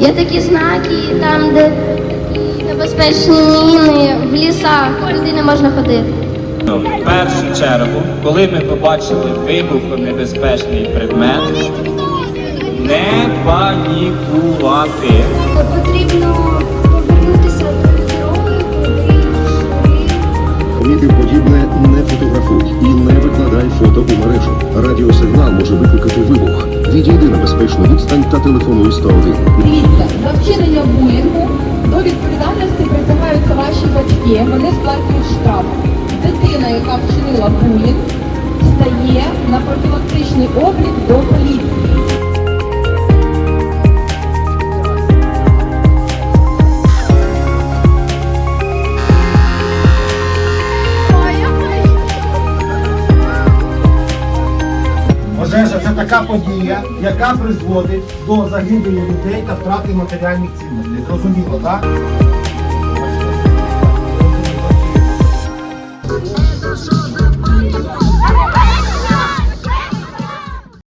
Є такі знаки, там, де такі небезпечні міни, в лісах, туди не можна ходити. Ну, В першу чергу, коли ми побачили вибухонебезпечний предмет, не панікувати. Потрібно повернутися до дороги, куди Помітив подібне, не фотографуй і не викладай фото у мережу. Радіосигнал може викликати вибух. Відійди на безпечну відстань та телефонуй 101. Дивіться, за вчинення булінгу до відповідальності притягаються ваші батьки, вони сплачують штраф. Дитина, яка вчинила булінг, стає на профілактичний облік до поліції. пожежа це така подія, яка призводить до загибелі людей та втрати матеріальних цінностей. Зрозуміло, так? Це що